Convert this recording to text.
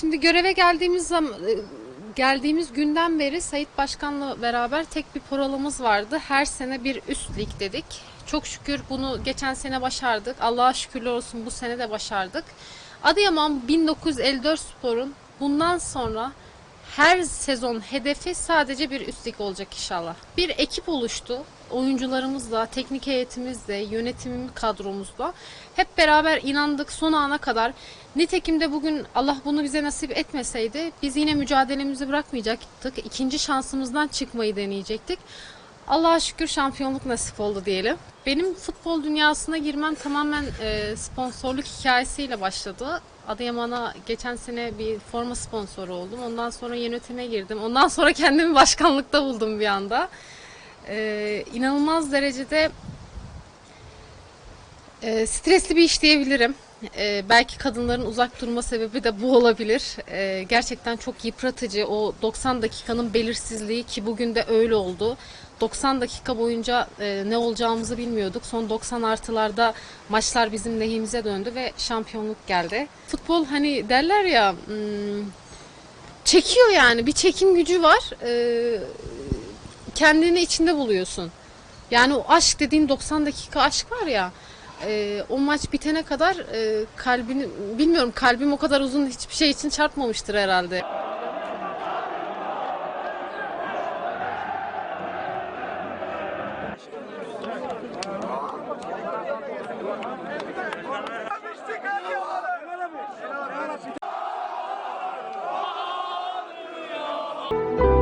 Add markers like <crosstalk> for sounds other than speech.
Şimdi göreve geldiğimiz zaman geldiğimiz günden beri Sayit Başkan'la beraber tek bir programımız vardı. Her sene bir üst lig dedik. Çok şükür bunu geçen sene başardık. Allah'a şükürler olsun bu sene de başardık. Adıyaman 1954 Spor'un bundan sonra her sezon hedefi sadece bir üst lig olacak inşallah. Bir ekip oluştu. Oyuncularımızla, teknik heyetimizle, yönetim kadromuzla hep beraber inandık son ana kadar. Nitekim de bugün Allah bunu bize nasip etmeseydi biz yine mücadelemizi bırakmayacaktık. İkinci şansımızdan çıkmayı deneyecektik. Allah'a şükür şampiyonluk nasip oldu diyelim. Benim futbol dünyasına girmem tamamen e, sponsorluk hikayesiyle başladı. Adıyaman'a geçen sene bir forma sponsoru oldum. Ondan sonra yönetime girdim. Ondan sonra <laughs> kendimi başkanlıkta buldum bir anda. E, inanılmaz derecede e, stresli bir iş diyebilirim. E, belki kadınların uzak durma sebebi de bu olabilir. E, gerçekten çok yıpratıcı o 90 dakikanın belirsizliği ki bugün de öyle oldu. 90 dakika boyunca e, ne olacağımızı bilmiyorduk. Son 90 artılarda maçlar bizim lehimize döndü ve şampiyonluk geldi. Futbol hani derler ya hmm, çekiyor yani bir çekim gücü var. E, kendini içinde buluyorsun. Yani o aşk dediğin 90 dakika aşk var ya e, o maç bitene kadar e, kalbini bilmiyorum kalbim o kadar uzun hiçbir şey için çarpmamıştır herhalde. Altyazı